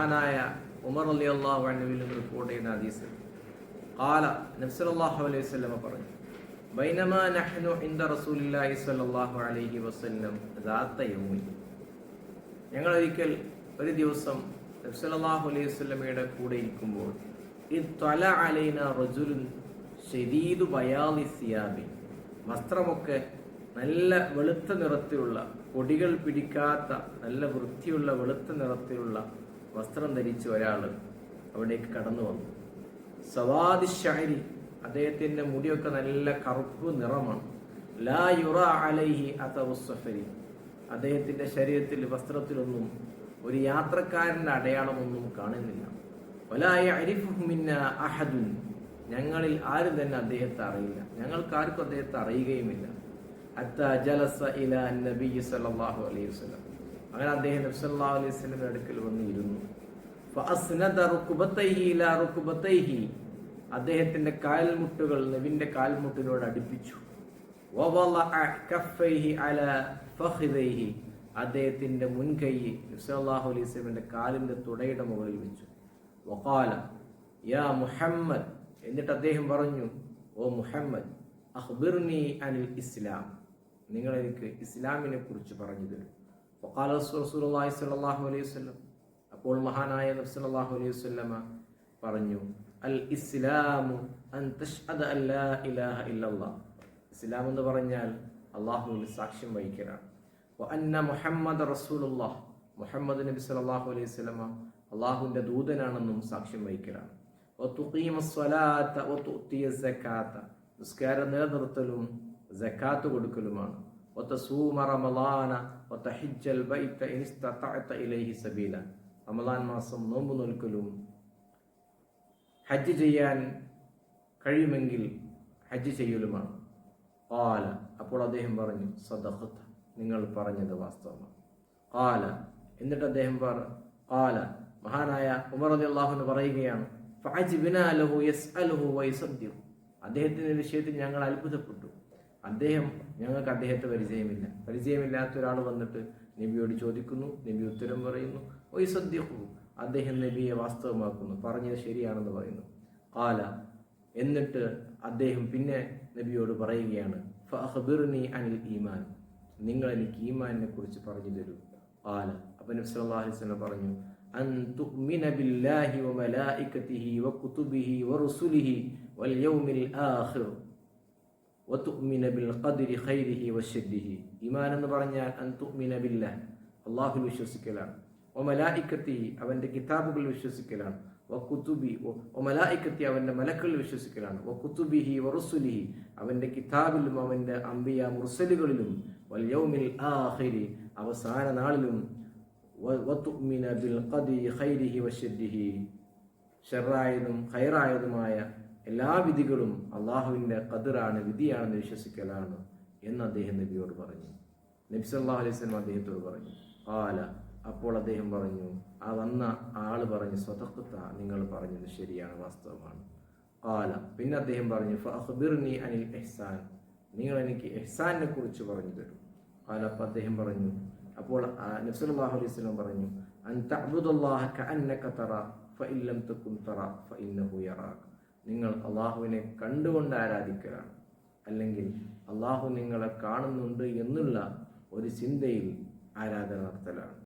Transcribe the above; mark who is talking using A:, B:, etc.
A: മഹാനായ ഉമർ അലി അള്ളാഹു അണ്ണുവിൽ റിപ്പോർട്ട് ചെയ്യുന്ന ഹദീസ്. കാല നബ്സലാഹു അലൈഹി സ്വലമ പറഞ്ഞു ബൈനമാ നഹ്നു റസൂലില്ലാഹി സ്വല്ലല്ലാഹു അലൈഹി വസല്ലം ഞങ്ങൾ ഒരിക്കൽ ഒരു ദിവസം നബ്സലാഹു അലൈഹി വസ്ലമയുടെ കൂടെ ഇരിക്കുമ്പോൾ റജുലുൻ ബയാലി സിയാബി വസ്ത്രമൊക്കെ നല്ല വെളുത്ത നിറത്തിലുള്ള പൊടികൾ പിടിക്കാത്ത നല്ല വൃത്തിയുള്ള വെളുത്ത നിറത്തിലുള്ള വസ്ത്രം ധരിച്ച ഒരാൾ അവിടേക്ക് കടന്നു വന്നു. സവാദി ഷാരി അദ്ദേഹത്തിന്റെ മുടിയൊക്കെ നല്ല കറുപ്പ് നിറമാണ്. ലാ യുറ അലൈഹി സഫരി അദ്ദേഹത്തിന്റെ ശരീരത്തിൽ വസ്ത്രത്തിലൊന്നും ഒരു യാത്രക്കാരന്റെ അടയാളമൊന്നും കാണുന്നില്ല. ഒലായ അരിഫുമിന്ന അഹദുൻ. ഞങ്ങളിൽ ആരും തന്നെ അദ്ദേഹത്തെ അറിയില്ല. ഞങ്ങൾക്ക് ആർക്കും അദ്ദേഹത്തെ അറിയുകയുമില്ല. അത്ത ജലസ ഇല നബി സല്ലല്ലാഹു അലൈഹി വസല്ലം. അങ്ങനെ അദ്ദേഹം നബി സല്ലല്ലാഹു അലൈഹി സ്വലമിന്റെ അടുക്കൽ വന്നിരുന്നു. അദ്ദേഹത്തിന്റെ കാൽമുട്ടുകൾ നബിന്റെ കാൽമുട്ടിനോട് അടുപ്പിച്ചു. അദ്ദേഹത്തിന്റെ മുൻകൈ നബി സല്ലല്ലാഹു അലൈഹി സ്വലമിന്റെ കാലിന്റെ തുടയുടെ മുകളിൽ വെച്ചു. യാ മുഹമ്മദ് എന്നിട്ട് അദ്ദേഹം പറഞ്ഞു ഓ മുഹമ്മദ് അഖ്ബിർനി അനിൽ ഇസ്ലാം. നിങ്ങൾ എനിക്ക് ഇസ്ലാമിനെ കുറിച്ച് പറഞ്ഞു തരും. വഖാല റസൂലുള്ളാഹി സ്വല്ലല്ലാഹു അലൈഹി വസല്ലം അപ്പോൾ മഹാനായ നബി സല്ലല്ലാഹു അലൈഹി വസല്ലമ പറഞ്ഞു അൽ ഇസ്ലാമു ഇസ്ലാം എന്ന് പറഞ്ഞാൽ അള്ളാഹുവിൽ സാക്ഷ്യം വഹിക്കലാണ്. അന്ന മുഹമ്മദ് റസൂലുല്ലാഹ് മുഹമ്മദ് നബി الله അലൈഹി സ്വലമ അള്ളാഹുവിന്റെ ദൂതനാണെന്നും സാക്ഷ്യം വഹിക്കലാണ്. നിസ്കാരം നിലനിർത്തലും സക്കാത്ത് കൊടുക്കലുമാണ്. റമളാൻ മാസം നോമ്പ് നോൽക്കലും. ഹജ്ജ് ചെയ്യാൻ കഴിയുമെങ്കിൽ ഹജ്ജ് ചെയ്യലുമാണ്. കാല അപ്പോൾ അദ്ദേഹം പറഞ്ഞു സദഖത്ത നിങ്ങൾ പറഞ്ഞത് വാസ്തവമാണ്. കാല എന്നിട്ട് അദ്ദേഹം പറ കാല മഹാനായ ഉമർ അലി അള്ളാഹുന്ന് പറയുകയാണ് അദ്ദേഹത്തിന്റെ വിഷയത്തിൽ ഞങ്ങൾ അത്ഭുതപ്പെട്ടു. അദ്ദേഹം ഞങ്ങൾക്ക് അദ്ദേഹത്തെ പരിചയമില്ല. പരിചയമില്ലാത്ത ഒരാൾ വന്നിട്ട് നബിയോട് ചോദിക്കുന്നു നബി ഉത്തരം പറയുന്നു വൈസദ്യഹു അദ്ദേഹം നബിയെ വാസ്തവമാക്കുന്നു പറഞ്ഞത് ശരിയാണെന്ന് പറയുന്നു. കാല എന്നിട്ട് അദ്ദേഹം പിന്നെ നബിയോട് പറയുകയാണ് ഫഹബിർനി അനിൽ ഈമാൻ. നിങ്ങൾ എനിക്ക് ഈമാനിനെ കുറിച്ച് പറഞ്ഞു തരൂ. കാല അപ്പൊ നബി സല്ലല്ലാഹു അലൈഹി വസല്ലം പറഞ്ഞു തുഅ്മിന ബില്ലാഹി വമലായികതിഹി വകുതുബിഹി വറുസുലിഹി വൽ യൗമിൽ ഈമാൻ എന്ന് പറഞ്ഞാൽ അല്ലാഹുവിൽ വിശ്വസിക്കലാണ്. ഒമലായിക്കത്തി അവന്റെ കിതാബുകളിൽ വിശ്വസിക്കലാണ്. വക്കുത്തുബി ഒമലായിക്കത്തി അവന്റെ മലക്കളിൽ വിശ്വസിക്കലാണ്. വക്കുത്തുബിഹി വറുസുലിഹി അവന്റെ കിതാബിലും അവന്റെ അമ്പിയ മുർസലുകളിലും യൗമിൽ ആഖിരി അവസാന നാളിലും ഖൈരിഹി വശദ്ദിഹി ഷെറായതും ഖൈറായതുമായ എല്ലാ വിധികളും അള്ളാഹുവിന്റെ കതിറാണ് വിധിയാണെന്ന് വിശ്വസിക്കലാണ് എന്ന് അദ്ദേഹം നബിയോട് പറഞ്ഞു. നബി അലൈഹി വസല്ലം അദ്ദേഹത്തോട് പറഞ്ഞു. ആല അപ്പോൾ അദ്ദേഹം പറഞ്ഞു ആ വന്ന ആൾ പറഞ്ഞു സ്വതക്കത്ത നിങ്ങൾ പറഞ്ഞത് ശരിയാണ് വാസ്തവമാണ്. ആല പിന്നെ അദ്ദേഹം പറഞ്ഞു ഫഹ്ബിർനി അനിൽ എഹ്സാൻ നിങ്ങൾ എനിക്ക് എഹ്സാനെ കുറിച്ച് പറഞ്ഞു തരും. ആല അപ്പം അദ്ദേഹം പറഞ്ഞു അപ്പോൾ നബി സല്ലല്ലാഹു അലൈഹി സ്വലം പറഞ്ഞു അൻ തഅബുദല്ലാഹ കഅന്നക തറ ഫഇൻ ലം തകുൻ തറ ഫഇന്നഹു യറാക നിങ്ങൾ അള്ളാഹുവിനെ കണ്ടുകൊണ്ട് ആരാധിക്കലാണ്. അല്ലെങ്കിൽ അള്ളാഹു നിങ്ങളെ കാണുന്നുണ്ട് എന്നുള്ള ഒരു ചിന്തയിൽ ആരാധന നടത്തലാണ്.